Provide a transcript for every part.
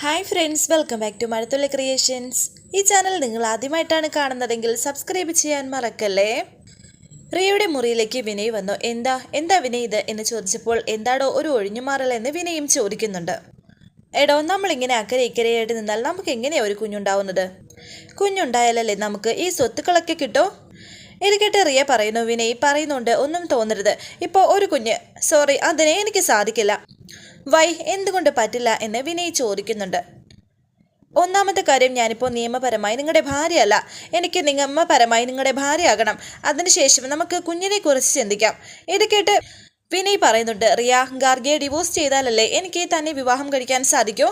Hi friends welcome back to Mazhathulli creations ഈ channel നിങ്ങൾ ആദ്യമായിട്ടാണ് കാണുന്നതെങ്കിൽ സബ്സ്ക്രൈബ് ചെയ്യാൻ മറക്കല്ലേ? റിയയുടെ മുറിയിലേക്ക് വിനയ് വന്നു. എന്താ? എന്താ വിനയ് ഇത്? എന്ന് ചോദിച്ചപ്പോൾ എന്താടോ ഒരു ഒഴിഞ്ഞുമാറൽ എന്ന് വിനയും ചോദിക്കുന്നുണ്ട്. എടോ നമ്മളിങ്ങനെ അക്കരെ ഇക്കരയായിട്ട് നിന്നാൽ നമുക്ക് എങ്ങനെയാണ് ഒരു കുഞ്ഞുണ്ടാവുന്നത്? കുഞ്ഞുണ്ടായാലല്ലേ നമുക്ക് ഈ സ്വത്തുക്കളൊക്കെ കിട്ടോ? ഇത് കേട്ട് റിയ പറയുന്നു വിനയ് പറയുന്നുണ്ട്. ഒന്നും തോന്നരുത്. ഇപ്പോൾ ഒരു കുഞ്ഞ്. സോറി അതിനെ എനിക്ക് സാധിക്കില്ല. വൈ എന്തുകൊണ്ട് പറ്റില്ല എന്ന് വിനയ് ചോദിക്കുന്നുണ്ട്. ഒന്നാമത്തെ കാര്യം ഞാനിപ്പോൾ നിയമപരമായി നിങ്ങളുടെ ഭാര്യയല്ല. എനിക്ക് നിയമപരമായി നിങ്ങളുടെ ഭാര്യയാകണം. അതിനുശേഷം നമുക്ക് കുഞ്ഞിനെ കുറിച്ച് ചിന്തിക്കാം. ഇത് കേട്ട് വിനയ് പറയുന്നുണ്ട് റിയ ഗാർഗിയെ ഡിവോഴ്സ് ചെയ്താലല്ലേ എനിക്ക് തന്നെ വിവാഹം കഴിക്കാൻ സാധിക്കൂ?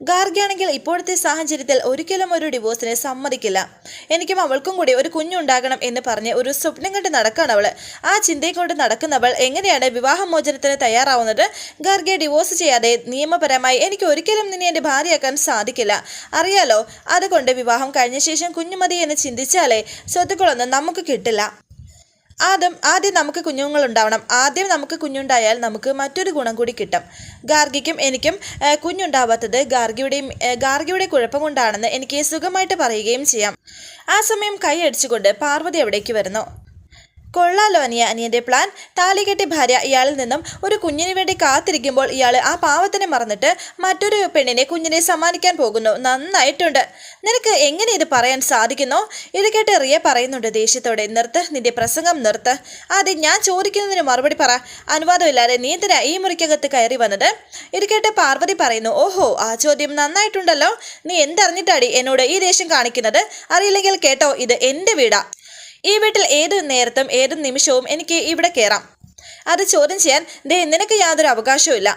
ഗാർഗിയാണെങ്കിൽ ഇപ്പോഴത്തെ സാഹചര്യത്തിൽ ഒരിക്കലും ഒരു ഡിവോഴ്സിനെ സമ്മതിക്കില്ല. എനിക്കും അവൾക്കും കൂടി ഒരു കുഞ്ഞുണ്ടാകണം എന്ന് പറഞ്ഞ് ഒരു സ്വപ്നം കണ്ട് നടക്കാണ് അവൾ ആ ചിന്തയും കൊണ്ട് നടക്കുന്നവൾ എങ്ങനെയാണ് വിവാഹമോചനത്തിന് തയ്യാറാവുന്നത്? ഗാർഗിയെ ഡിവോഴ്സ് ചെയ്യാതെ നിയമപരമായി എനിക്ക് ഒരിക്കലും നിന്നെ എന്റെ ഭാര്യയാക്കാൻ സാധിക്കില്ല. അറിയാലോ അതുകൊണ്ട് വിവാഹം കഴിഞ്ഞ ശേഷം കുഞ്ഞുമതി എന്ന് ചിന്തിച്ചാലേ സ്വത്തുക്കളൊന്നും നമുക്ക് കിട്ടില്ല. ആദ്യം ആദ്യം നമുക്ക് കുഞ്ഞുങ്ങൾ ഉണ്ടാവണം ആദ്യം നമുക്ക് കുഞ്ഞുണ്ടായാൽ നമുക്ക് മറ്റൊരു ഗുണം കൂടി കിട്ടും. ഗാർഗിക്കും എനിക്കും കുഞ്ഞുണ്ടാവാത്തത് ഗാർഗിയുടെയും ഗാർഗിയുടെ കുഴപ്പം കൊണ്ടാണെന്ന് എനിക്ക് സുഖമായിട്ട് പറയുകയും ചെയ്യാം. ആ സമയം കൈ അടിച്ചുകൊണ്ട് പാർവതി അവിടേക്ക് വരുന്നു. കൊള്ളാലോ അനിയ അനിയന്റെ പ്ലാൻ. താലികെട്ടി ഭാര്യ ഇയാളിൽ നിന്നും ഒരു കുഞ്ഞിന് വേണ്ടി കാത്തിരിക്കുമ്പോൾ ഇയാൾ ആ പാവത്തിനെ മറന്നിട്ട് മറ്റൊരു പെണ്ണിനെ കുഞ്ഞിനെ സമ്മാനിക്കാൻ പോകുന്നു. നന്നായിട്ടുണ്ട്. നിനക്ക് എങ്ങനെ ഇത് പറയാൻ സാധിക്കുന്നു? ഇത് കേട്ട് റിയ പറയുന്നുണ്ട് ദേഷ്യത്തോടെ. നിർത്ത് നിന്റെ പ്രസംഗം നിർത്ത്. ആദ്യം ഞാൻ ചോദിക്കുന്നതിന് മറുപടി പറ. അനുവാദമില്ലാതെ നീ ഈ മുറിക്കകത്ത് കയറി വന്നത്? ഇത് കേട്ട് പാർവതി പറയുന്നു ഓഹോ ആ ചോദ്യം നന്നായിട്ടുണ്ടല്ലോ. നീ എന്തറിഞ്ഞിട്ടാടി എന്നോട് ഈ ദേഷ്യം കാണിക്കുന്നത്? അറിയില്ലെങ്കിൽ കേട്ടോ ഇത് എന്റെ വീടാ. ഈ വീട്ടിൽ ഏത് നേരത്തും ഏത് നിമിഷവും എനിക്ക് ഇവിടെ കയറാം അത് ചോദ്യം ചെയ്യാൻ ദേ നിനക്ക് യാതൊരു അവകാശവും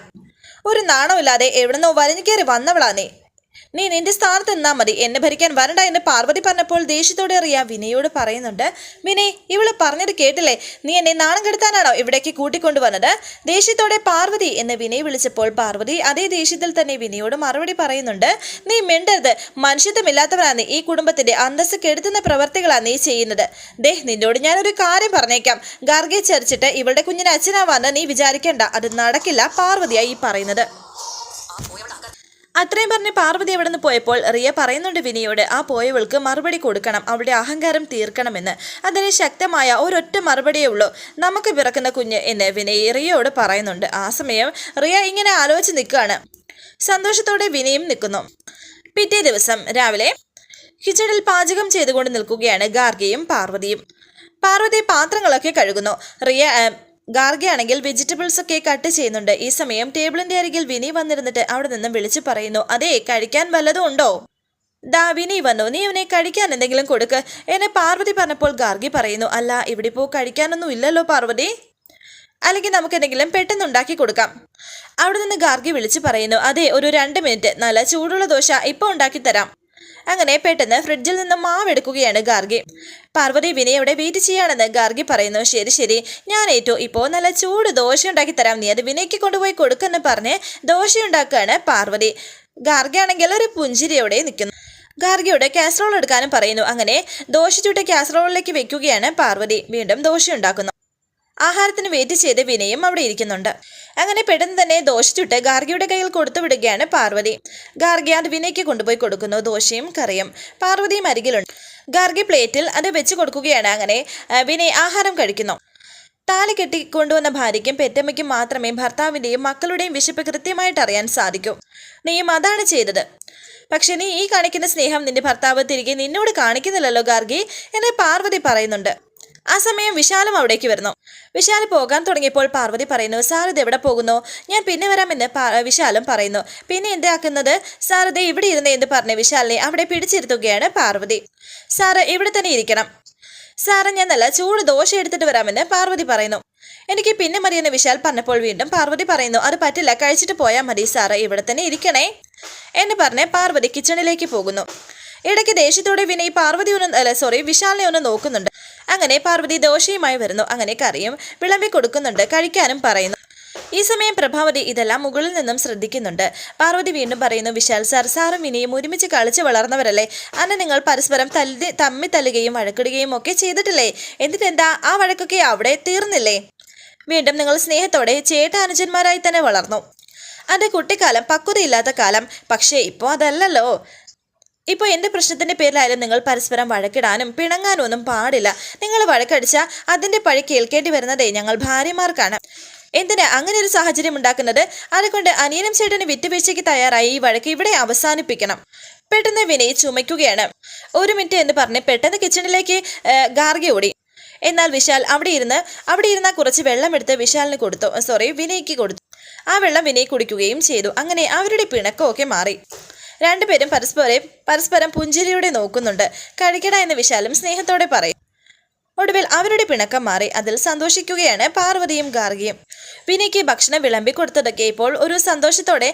ഒരു നാണമില്ലാതെ എവിടുന്നോ വലഞ്ഞു കയറി വന്നവളാ നീ. നീ നിന്റെ സ്ഥാനത്ത് നിന്നാ മതി. എന്നെ ഭരിക്കാൻ വരണ്ട എന്ന് പാർവതി പറഞ്ഞപ്പോൾ ദേഷ്യത്തോടെ അറിയാം വിനയോട് പറയുന്നുണ്ട് വിനയ് ഇവൾ പറഞ്ഞത് കേട്ടില്ലേ? നീ എന്നെ നാണം കെടുത്താനാണോ ഇവിടേക്ക് കൂട്ടിക്കൊണ്ടുവന്നത്? ദേഷ്യത്തോടെ പാർവതി എന്ന് വിനയ് വിളിച്ചപ്പോൾ പാർവതി അതേ ദേഷ്യത്തിൽ തന്നെ വിനയോട് മറുപടി പറയുന്നുണ്ട് നീ മിണ്ടരുത്. മനുഷ്യത്വമില്ലാത്തവരാണ് ഈ കുടുംബത്തിന്റെ അന്തസ് കെടുത്തുന്ന പ്രവർത്തികളാണ് നീ ചെയ്യുന്നത്. ദേ നിന്നോട് ഞാനൊരു കാര്യം പറഞ്ഞേക്കാം. ഗാർഗെ ചരിച്ചിട്ട് ഇവളുടെ കുഞ്ഞിന് അച്ഛനാവാന്ന് നീ വിചാരിക്കേണ്ട. അത് നടക്കില്ല പാർവതിയായി പറയുന്നത്. അത്രയും പറഞ്ഞ് പാർവതി അവിടെ നിന്ന് പോയപ്പോൾ റിയ പറയുന്നുണ്ട് വിനിയോട് ആ പോയവൾക്ക് മറുപടി കൊടുക്കണം അവളുടെ അഹങ്കാരം തീർക്കണമെന്ന്. അതിന് ശക്തമായ ഒരൊറ്റ മറുപടിയേ ഉള്ളൂ. നമുക്ക് പിറക്കുന്ന കുഞ്ഞ് എന്ന് വിനയ് റിയയോട് പറയുന്നുണ്ട്. ആ സമയം റിയ ഇങ്ങനെ ആലോചിച്ച് നിൽക്കുകയാണ്. സന്തോഷത്തോടെ വിനയും നിൽക്കുന്നു. പിറ്റേ ദിവസം രാവിലെ കിച്ചണിൽ പാചകം ചെയ്തുകൊണ്ട് നിൽക്കുകയാണ് ഗാർഗിയും പാർവതിയും. പാർവതി പാത്രങ്ങളൊക്കെ കഴുകുന്നു. റിയ ഗാർഗയാണെങ്കിൽ വെജിറ്റബിൾസ് ഒക്കെ കട്ട് ചെയ്യുന്നുണ്ട്. ഈ സമയം ടേബിളിന്റെ അരികിൽ വിനി വന്നിരുന്നിട്ട് അവിടെ നിന്നും വിളിച്ചു പറയുന്നു അതെ കഴിക്കാൻ വല്ലതും ഉണ്ടോ? ദാ വിനി വന്നു. നീ ഇവനെ കഴിക്കാൻ എന്തെങ്കിലും കൊടുക്ക്. എന്നെ പാർവതി പറഞ്ഞപ്പോൾ ഗാർഗി പറയുന്നു അല്ല ഇവിടെ ഇപ്പോൾ കഴിക്കാനൊന്നും ഇല്ലല്ലോ പാർവതി. അല്ലെങ്കിൽ നമുക്ക് എന്തെങ്കിലും പെട്ടെന്ന് ഉണ്ടാക്കി കൊടുക്കാം. അവിടെ നിന്ന് ഗാർഗി വിളിച്ചു പറയുന്നു അതെ ഒരു രണ്ട് മിനിറ്റ്. നല്ല ചൂടുള്ള ദോശ ഇപ്പോൾ ഉണ്ടാക്കി തരാം. അങ്ങനെ പെട്ടെന്ന് ഫ്രിഡ്ജിൽ നിന്ന് മാവ് എടുക്കുകയാണ് ഗാർഗി. പാർവതി വിനയോടെ വെയിറ്റ് ചെയ്യാണെന്ന് ഗാർഗി പറയുന്നു. ശരി ശരി. ഞാൻ ഏറ്റു. ഇപ്പോൾ നല്ല ചൂട് ദോശ ഉണ്ടാക്കി തരാം. നീ അത് വിനയ്ക്ക് കൊണ്ടുപോയി കൊടുക്കെന്ന് പറഞ്ഞ് ദോശ ഉണ്ടാക്കുകയാണ് പാർവതി. ഗാർഗി ആണെങ്കിൽ ഒരു പുഞ്ചിരിയോടെ നിൽക്കുന്നു. ഗാർഗിയോട് കാസറോൾ എടുക്കാനും പറയുന്നു. അങ്ങനെ ദോശ ചുട്ട കാസറോളിലേക്ക് വെക്കുകയാണ് പാർവതി. വീണ്ടും ദോശ ഉണ്ടാക്കുന്നു. ആഹാരത്തിന് വെയിറ്റ് ചെയ്ത് വിനയും അവിടെ ഇരിക്കുന്നുണ്ട്. അങ്ങനെ പെട്ടെന്ന് തന്നെ ദോശ ചുട്ട് ഗാർഗിയുടെ കയ്യിൽ കൊടുത്തു വിടുകയാണ് പാർവതി. ഗാർഗി അത് വിനയ്ക്ക് കൊണ്ടുപോയി കൊടുക്കുന്നു. ദോശയും കറിയും. പാർവതിയും അരികിലുണ്ട്. ഗാർഗി പ്ലേറ്റിൽ അത് വെച്ച് കൊടുക്കുകയാണ്. അങ്ങനെ വിനയ് ആഹാരം കഴിക്കുന്നു. താലി കെട്ടി കൊണ്ടുവന്ന ഭാര്യയ്ക്കും പെറ്റമ്മയ്ക്കും മാത്രമേ ഭർത്താവിന്റെയും മക്കളുടെയും വിശപ്പ് കൃത്യമായിട്ട് അറിയാൻ സാധിക്കൂ. നീയും അതാണ് ചെയ്തത്. പക്ഷെ നീ ഈ കാണിക്കുന്ന സ്നേഹം നിന്റെ ഭർത്താവ് തിരികെ നിന്നോട് കാണിക്കുന്നില്ലല്ലോ ഗാർഗി എന്ന് പാർവതി പറയുന്നുണ്ട്. ആ സമയം വിശാലും അവിടേക്ക് വരുന്നു. വിശാൽ പോകാൻ തുടങ്ങിയപ്പോൾ പാർവതി പറയുന്നു സാർ ഇത് എവിടെ പോകുന്നു? ഞാൻ പിന്നെ വരാമെന്ന് വിശാലും പറയുന്നു. പിന്നെ എന്താക്കുന്നത്? സാർ ഇത് ഇവിടെ ഇരുന്നേ എന്ന് പറഞ്ഞ് വിശാലിനെ അവിടെ പിടിച്ചിരുത്തുകയാണ് പാർവതി. സാറ് ഇവിടെ തന്നെ ഇരിക്കണം. സാറ് ഞാൻ നല്ല ചൂട് ദോശ എടുത്തിട്ട് വരാമെന്ന് പാർവതി പറയുന്നു. എനിക്ക് പിന്നെ മതിയെന്ന് വിശാൽ പറഞ്ഞപ്പോൾ വീണ്ടും പാർവതി പറയുന്നു അത് പറ്റില്ല കഴിച്ചിട്ട് പോയാൽ മതി സാറ് ഇവിടെ തന്നെ ഇരിക്കണേ എന്ന് പറഞ്ഞ് പാർവതി കിച്ചണിലേക്ക് പോകുന്നു. ഇടയ്ക്ക് ദേഷ്യത്തോടെ വിനയ് പാർവതി ഒന്ന് അല്ല സോറി വിശാലിനെ ഒന്ന് നോക്കുന്നുണ്ട്. അങ്ങനെ പാർവതി ദോശയുമായി വരുന്നു. അങ്ങനെ കറിയും വിളമ്പി കൊടുക്കുന്നുണ്ട്. കഴിക്കാനും പറയുന്നു. ഈ സമയം പ്രഭാവതി ഇതെല്ലാം മുകളിൽ നിന്നും ശ്രദ്ധിക്കുന്നുണ്ട്. പാർവതി വീണ്ടും പറയുന്നു വിശാൽ സാർ സാറും വിനയും ഒരുമിച്ച് കളിച്ച് വളർന്നവരല്ലേ? അന്ന് നിങ്ങൾ പരസ്പരം തല്ലി തമ്മി തല്ലുകയും വഴക്കിടുകയും ഒക്കെ ചെയ്തിട്ടില്ലേ? എന്നിട്ടെന്താ ആ വഴക്കൊക്കെ അവിടെ തീർന്നില്ലേ? വീണ്ടും നിങ്ങൾ സ്നേഹത്തോടെ ചേട്ടാനുജന്മാരായി തന്നെ വളർന്നു. അന്റെ കുട്ടിക്കാലം പക്വതയില്ലാത്ത കാലം. പക്ഷേ ഇപ്പോൾ അതല്ലല്ലോ. ഇപ്പോൾ എന്റെ പ്രശ്നത്തിന്റെ പേരിലായാലും നിങ്ങൾ പരസ്പരം വഴക്കിടാനും പിണങ്ങാനും ഒന്നും പാടില്ല. നിങ്ങൾ വഴക്കടിച്ചാൽ അതിന്റെ പഴി കേൾക്കേണ്ടി വരുന്നതേ ഞങ്ങൾ ഭാര്യമാർക്കാണ്. എന്തിനാ അങ്ങനെ ഒരു സാഹചര്യം ഉണ്ടാക്കുന്നത്? അതുകൊണ്ട് അനിയനും ചേട്ടന് വിട്ടുവീഴ്ചയ്ക്ക് തയ്യാറായി ഈ വഴക്ക് ഇവിടെ അവസാനിപ്പിക്കണം. പെട്ടെന്ന് വിനയ് ചുമയ്ക്കുകയാണ്. ഒരു മിനിറ്റ് എന്ന് പറഞ്ഞ് പെട്ടെന്ന് കിച്ചണിലേക്ക് ഗാർഗി ഓടി. എന്നാൽ വിശാൽ അവിടെ ഇരുന്ന് അവിടെ ഇരുന്ന കുറച്ച് വെള്ളം എടുത്ത് വിശാലിന് കൊടുത്തു. സോറി വിനയ്ക്ക് കൊടുത്തു. ആ വെള്ളം വിനയ് കുടിക്കുകയും ചെയ്തു. അങ്ങനെ അവരുടെ പിണക്കമൊക്കെ മാറി. രണ്ടുപേരും പരസ്പരം പരസ്പരം പുഞ്ചിരിയോടെ നോക്കുന്നുണ്ട്. കഴിക്കട എന്ന് വിശാലും സ്നേഹത്തോടെ പറയും. ഒടുവിൽ അവരുടെ പിണക്കം മാറി അതിൽ സന്തോഷിക്കുകയാണ് പാർവതിയും ഗാർഗിയും. വിനയ്ക്ക് ഭക്ഷണം വിളമ്പി കൊടുത്തതൊക്കെ ഇപ്പോൾ ഒരു സന്തോഷത്തോടെ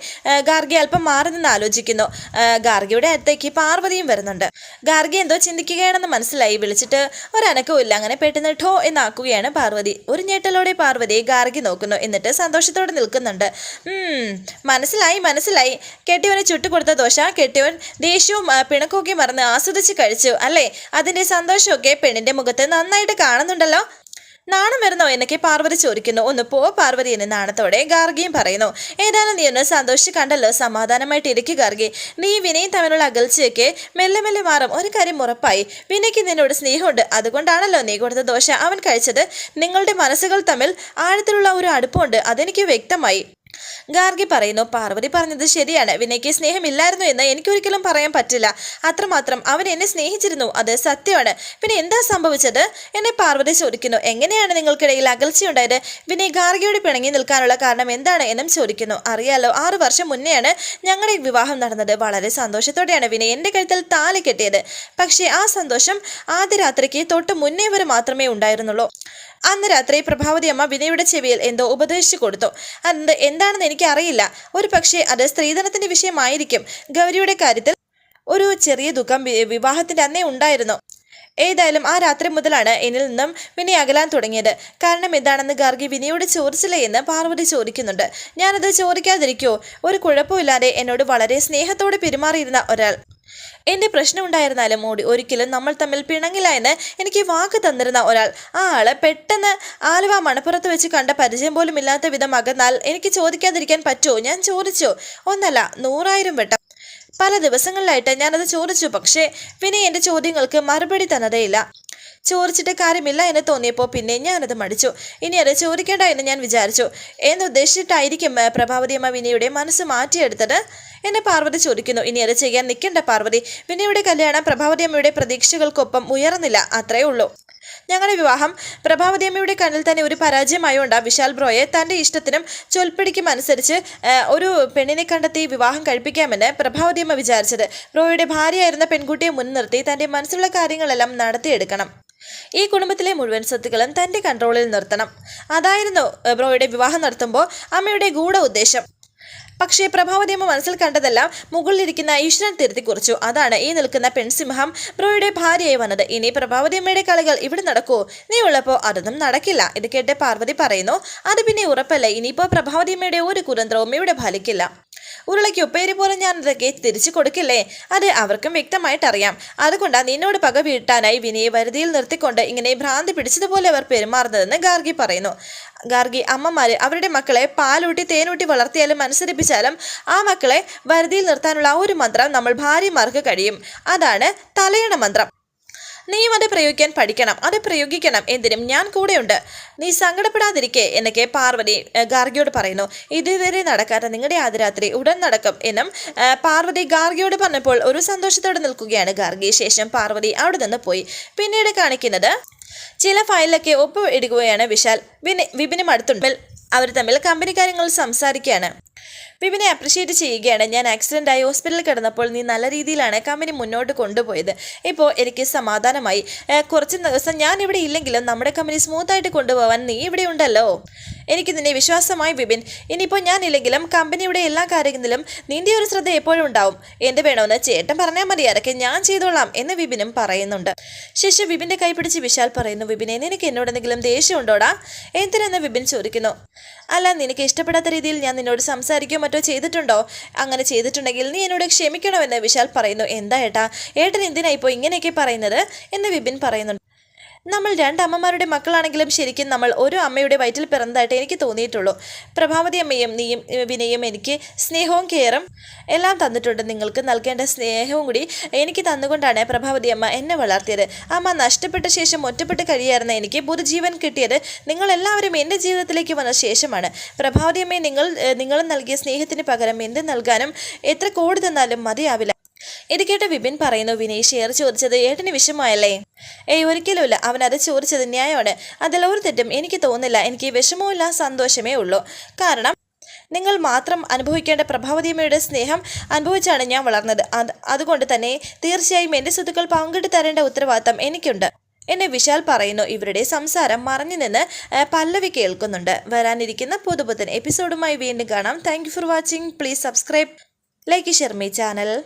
ഗാർഗി അല്പം മാറി നിന്ന് ആലോചിക്കുന്നു ഗാർഗിയുടെ അടുത്തേക്ക് പാർവതിയും വരുന്നുണ്ട്. ഗാർഗി എന്തോ ചിന്തിക്കുകയാണെന്ന് മനസ്സിലായി. വിളിച്ചിട്ട് ഒരനക്കവും ഇല്ല അങ്ങനെ പെട്ടെന്ന് ഠോ എന്നാക്കുകയാണ് പാർവതി. ഒരു ഞെട്ടലോടെ പാർവതി ഗാർഗി നോക്കുന്നു എന്നിട്ട് സന്തോഷത്തോടെ നിൽക്കുന്നുണ്ട്. മനസ്സിലായി മനസ്സിലായി. കെട്ടിയവന് ചുട്ടുകൊടുത്ത ദോശ കെട്ടിയവൻ ദേഷ്യവും ആ, പിണക്കമൊക്കെ മറന്ന് ആസ്വദിച്ച് കഴിച്ചു അല്ലേ? അതിന്റെ സന്തോഷമൊക്കെ പെണ്ണിന്റെ മുഖത്ത് നന്നായിട്ട് കാണുന്നുണ്ടല്ലോ. നാണം വരുന്നോ എന്നൊക്കെ പാർവതി ചോദിക്കുന്നു. ഒന്ന് പോ പാർവതി എന്ന് നാണത്തോടെ ഗാർഗിയും പറയുന്നു. ഏതായാലും നീ ഒന്ന് സന്തോഷിച്ച് കണ്ടല്ലോ. സമാധാനമായിട്ട് ഇരിക്കുക ഗാർഗി. നീ വിനയും തമ്മിലുള്ള അകൽച്ചയൊക്കെ മെല്ലെ മെല്ലെ മാറും. ഒരു കാര്യം ഉറപ്പായി. വിനയ്ക്ക് നിന്നോട് സ്നേഹമുണ്ട്. അതുകൊണ്ടാണല്ലോ നീ കൊടുത്ത ദോശ അവൻ കഴിച്ചത്. നിങ്ങളുടെ മനസ്സുകൾ തമ്മിൽ ആഴത്തിലുള്ള ഒരു അടുപ്പമുണ്ട്. അതെനിക്ക് വ്യക്തമായി. ഗാർഗി പറയുന്നു പാർവതി പറഞ്ഞത് ശരിയാണ്. വിനയ്ക്ക് സ്നേഹമില്ലായിരുന്നു എന്ന് എനിക്കൊരിക്കലും പറയാൻ പറ്റില്ല. അത്രമാത്രം അവൻ എന്നെ സ്നേഹിച്ചിരുന്നു. അത് സത്യമാണ്. പിന്നെ എന്താ സംഭവിച്ചത്? എന്നെ പാർവതി ചോദിക്കുന്നു. എങ്ങനെയാണ് നിങ്ങൾക്കിടയിൽ അകൽച്ചയുണ്ടായത്? വിനയ് ഗാർഗിയോട് പിണങ്ങി നിൽക്കാനുള്ള കാരണം എന്താണ് എന്നും ചോദിക്കുന്നു. അറിയാലോ ആറു വർഷം മുന്നെയാണ് ഞങ്ങളുടെ വിവാഹം നടന്നത്. വളരെ സന്തോഷത്തോടെയാണ് വിനയ് എന്റെ കഴുത്തിൽ താലി കെട്ടിയത്. പക്ഷേ ആ സന്തോഷം ആദ്യ രാത്രിക്ക് തൊട്ട് മുന്നേ വരെ മാത്രമേ ഉണ്ടായിരുന്നുള്ളൂ. അന്ന് രാത്രി പ്രഭാവതി അമ്മ വിനയുടെ ചെവിയിൽ എന്തോ ഉപദേശിച്ചു കൊടുത്തു. അത് എന്താണെന്ന് എനിക്ക് അറിയില്ല ഒരു പക്ഷേ അത് സ്ത്രീധനത്തിന്റെ വിഷയമായിരിക്കും. ഗൗരിയുടെ കാര്യത്തിൽ ഒരു ചെറിയ ദുഃഖം വിവാഹത്തിന്റെ അന്നേ ഉണ്ടായിരുന്നു. ഏതായാലും ആ രാത്രി മുതലാണ് എന്നിൽ നിന്നും വിനി അകലാൻ തുടങ്ങിയത്. കാരണം എന്താണെന്ന് ഗാർഗി വിനിയോട് ചോദിച്ചില്ലേ എന്ന് പാർവതി ചോദിക്കുന്നുണ്ട്. ഞാനത് ചോദിക്കാതിരിക്കോ? ഒരു കുഴപ്പമില്ലാതെ എന്നോട് വളരെ സ്നേഹത്തോടെ പെരുമാറിയിരുന്ന ഒരാൾ. എന്റെ പ്രശ്നമുണ്ടായിരുന്നാലും മോടി ഒരിക്കലും നമ്മൾ തമ്മിൽ പിണങ്ങില്ല എന്ന് എനിക്ക് വാക്ക് തന്നിരുന്ന ഒരാൾ. ആ ആൾ പെട്ടെന്ന് ആലുവ മണപ്പുറത്ത് വെച്ച് കണ്ട പരിചയം പോലും ഇല്ലാത്ത വിധം അകന്നാൽ എനിക്ക് ചോദിക്കാതിരിക്കാൻ പറ്റുമോ? ഞാൻ ചോദിച്ചോ. ഒന്നല്ല നൂറായിരം വട്ടം. പല ദിവസങ്ങളിലായിട്ട് ഞാനത് ചോദിച്ചു. പക്ഷേ പിന്നെ എന്റെ ചോദ്യങ്ങൾക്ക് മറുപടി തന്നതേയില്ല. ചോദിച്ചിട്ട് കാര്യമില്ല എന്ന് തോന്നിയപ്പോൾ പിന്നെ ഞാനത് മടിച്ചു. ഇനി അത് ചോദിക്കേണ്ട എന്ന് ഞാൻ വിചാരിച്ചു. എന്നുദ്ദേശിച്ചിട്ടായിരിക്കും പ്രഭാവതി അമ്മ വിനയുടെ മനസ്സ് മാറ്റിയെടുത്തത് എന്നെ പാർവതി ചോദിക്കുന്നു. ഇനി അത് ചെയ്യാൻ നിൽക്കേണ്ട പാർവതി. വിനയുടെ കല്യാണം പ്രഭാവതി അമ്മയുടെ പ്രതീക്ഷകൾക്കൊപ്പം ഉയർന്നില്ല. അത്രയേ ഉള്ളൂ. ഞങ്ങളുടെ വിവാഹം പ്രഭാവതിയമ്മയുടെ കണ്ണിൽ തന്നെ ഒരു പരാജയമായോണ്ട് വിശാൽ ബ്രോയെ തന്റെ ഇഷ്ടത്തിനും ചൊൽപ്പിടിക്കും അനുസരിച്ച് ഒരു പെണ്ണിനെ കണ്ടെത്തി വിവാഹം കഴിപ്പിക്കാമെന്ന് പ്രഭാവതിയമ്മ വിചാരിച്ചത്. ബ്രോയുടെ ഭാര്യയായിരുന്ന പെൺകുട്ടിയെ മുൻനിർത്തി തന്റെ മനസ്സിലുള്ള കാര്യങ്ങളെല്ലാം നടത്തിയെടുക്കണം. ഈ കുടുംബത്തിലെ മുഴുവൻ സ്വത്തുക്കളും തന്റെ കൺട്രോളിൽ നിർത്തണം. അതായിരുന്നു ബ്രോയുടെ വിവാഹം നടത്തുമ്പോൾ അമ്മയുടെ ഗൂഢ ഉദ്ദേശം. പക്ഷേ പ്രഭാവദേമ മനസ്സിൽ കണ്ടതെല്ലാം മുകളിലിരിക്കുന്ന ഈശ്വരൻ തിരുത്തി കുറിച്ചു അതാണ് ഈ നിൽക്കുന്ന പെൺസിംഹം. ബ്രോയുടെ ഭാര്യയായി വന്നത്. ഇനി പ്രഭാവതിയമ്മയുടെ കളികൾ ഇവിടെ നടക്കൂ. നീ ഉള്ളപ്പോൾ അതൊന്നും നടക്കില്ല. ഇത് കേട്ട് പാർവതി പറയുന്നു. അത് പിന്നെ ഉറപ്പല്ലേ? ഇനിയിപ്പോൾ പ്രഭാവതിയമ്മയുടെ ഒരു കുതന്ത്രവും ഇവിടെ ഫലിക്കില്ല. ഉരുളയ്ക്ക് ഉപ്പേരി പോലെ ഞാൻ ഇതൊക്കെ തിരിച്ചു കൊടുക്കില്ലേ? അത് അവർക്കും വ്യക്തമായിട്ടറിയാം. അതുകൊണ്ടാണ് അതുകൊണ്ടാ നിന്നോട് പക വീട്ടാനായി വിനയെ വരുതിയിൽ നിർത്തിക്കൊണ്ട് ഇങ്ങനെ ഭ്രാന്തി പിടിച്ചതുപോലെ അവർ പെരുമാറുന്നതെന്ന് ഗാർഗി പറയുന്നു. ഗാർഗി അമ്മമാര് അവരുടെ മക്കളെ പാലൂട്ടി തേനൂട്ടി വളർത്തിയാലും അനുസരിപ്പിച്ചാലും ആ മക്കളെ വരുതിയിൽ നിർത്താനുള്ള ഒരു മന്ത്രം നമ്മൾ ഭാര്യമാർക്ക് കഴിയും. അതാണ് തലയണ മന്ത്രം. നീയും അത് പ്രയോഗിക്കാൻ പഠിക്കണം അത് പ്രയോഗിക്കണം എന്തിനും ഞാൻ കൂടെയുണ്ട്. നീ സങ്കടപ്പെടാതിരിക്കെ എന്നൊക്കെ പാർവതി ഗാർഗിയോട് പറയുന്നു. ഇതുവരെ നടക്കാത്ത നിങ്ങളുടെ ആദ്യരാത്രി ഉടൻ നടക്കും എന്നും പാർവതി ഗാർഗിയോട് പറഞ്ഞപ്പോൾ ഒരു സന്തോഷത്തോടെ നിൽക്കുകയാണ്. ഗാർഗി ശേഷം പാർവതി അവിടെ നിന്ന് പോയി. പിന്നീട് കാണിക്കുന്നത് ചില ഫയലിലൊക്കെ ഒപ്പ് ഇടുകയാണ് വിശാൽ. വിപിനും അടുത്തുണ്ട്. അവർ തമ്മിൽ കമ്പനി കാര്യങ്ങൾ സംസാരിക്കുകയാണ്. വിപിനെ അപ്രിഷ്യേറ്റ് ചെയ്യുകയാണ്. ഞാൻ ആക്സിഡന്റ് ആയി ഹോസ്പിറ്റലിൽ കിടന്നപ്പോൾ നീ നല്ല രീതിയിലാണ് കമ്പനി മുന്നോട്ട് കൊണ്ടുപോയത്. ഇപ്പോൾ എനിക്ക് സമാധാനമായി. കുറച്ച് ദിവസം ഞാൻ ഇവിടെ ഇല്ലെങ്കിലും നമ്മുടെ കമ്പനി സ്മൂത്തായിട്ട് കൊണ്ടുപോകാൻ നീ ഇവിടെ ഉണ്ടല്ലോ. എനിക്ക് നിന്നെ വിശ്വാസമായി വിപിൻ. ഇനിയിപ്പോൾ ഞാൻ ഇല്ലെങ്കിലും കമ്പനിയുടെ എല്ലാ കാര്യങ്ങളിലും നിന്റെ ഒരു ശ്രദ്ധ എപ്പോഴും ഉണ്ടാവും. എന്ത് വേണമെന്ന് ചേട്ടൻ പറഞ്ഞാൽ മതി. അതൊക്കെ ഞാൻ ചെയ്തോളാം എന്ന് വിപിനും പറയുന്നുണ്ട്. ശേഷം വിപിന്റെ കൈ പിടിച്ച് വിശാൽ പറയുന്നു വിപിനെ നിനക്ക് എന്നോട് എന്തെങ്കിലും ദേഷ്യം ഉണ്ടോടാ? എന്തിനെന്ന് വിപിൻ ചോദിക്കുന്നു. അല്ല നിനക്ക് ഇഷ്ടപ്പെടാത്ത രീതിയിൽ ഞാൻ നിന്നോട് സംസാരിക്കുകയോ മറ്റോ ചെയ്തിട്ടുണ്ടോ? അങ്ങനെ ചെയ്തിട്ടുണ്ടെങ്കിൽ നീ എന്നോട് ക്ഷമിക്കണമെന്ന് വിശാൽ പറയുന്നു. എന്താ ഏട്ടാ? ഏട്ടൻ എന്തിനാ ഇപ്പോൾ ഇങ്ങനെയൊക്കെ പറയുന്നത്? എന്ന് വിപിൻ പറയുന്നുണ്ട്. നമ്മൾ രണ്ടമ്മമാരുടെ മക്കളാണെങ്കിലും ശരിക്കും നമ്മൾ ഒരു അമ്മയുടെ വയറ്റിൽ പിറന്നതായിട്ട് എനിക്ക് തോന്നിയിട്ടുള്ളൂ. പ്രഭാവതി അമ്മയും നീയും വിനയും എനിക്ക് സ്നേഹവും കെയറും എല്ലാം തന്നിട്ടുണ്ട്. നിങ്ങൾക്ക് നൽകേണ്ട സ്നേഹവും കൂടി എനിക്ക് തന്നുകൊണ്ടാണ് പ്രഭാവതി അമ്മ എന്നെ വളർത്തിയത്. അമ്മ നഷ്ടപ്പെട്ട ശേഷം ഒറ്റപ്പെട്ട് കഴിയായിരുന്ന എനിക്ക് പുതുജീവൻ കിട്ടിയത് നിങ്ങളെല്ലാവരും എന്റെ ജീവിതത്തിലേക്ക് വന്ന ശേഷമാണ്. പ്രഭാവതി അമ്മയെ നിങ്ങൾ നിങ്ങൾ നൽകിയ സ്നേഹത്തിന് പകരം എന്ത് നൽകാനും എത്ര കോടി തന്നാലും മതിയാവില്ല. ഇത് കേട്ട വിപിൻ പറയുന്നു വിനയ് ഷെയർ ചോദിച്ചത് ഏട്ടന് വിഷമമായല്ലേ? ഏയ് ഒരിക്കലുമില്ല. അവൻ അത് ചോദിച്ചത് ന്യായമാണ്. അതിൽ ഒരു തെറ്റും എനിക്ക് തോന്നില്ല എനിക്ക് വിഷമവുമില്ല സന്തോഷമേ ഉള്ളൂ. കാരണം നിങ്ങൾ മാത്രം അനുഭവിക്കേണ്ട പ്രഭാവതിയമ്മയുടെ സ്നേഹം അനുഭവിച്ചാണ് ഞാൻ വളർന്നത്. അത് അതുകൊണ്ട് തന്നെ തീർച്ചയായും എന്റെ സ്വത്തുക്കൾ പങ്കിട്ട് തരേണ്ട ഉത്തരവാദിത്തം എനിക്കുണ്ട്. എന്നെ വിശാൽ പറയുന്നു ഇവരുടെ സംസാരം മറഞ്ഞു നിന്ന് പല്ലവി കേൾക്കുന്നുണ്ട്. വരാനിരിക്കുന്ന പുതുപുത്തൻ എപ്പിസോഡുമായി വീണ്ടും കാണാം. Thank for watching. Please subscribe. Like share my channel.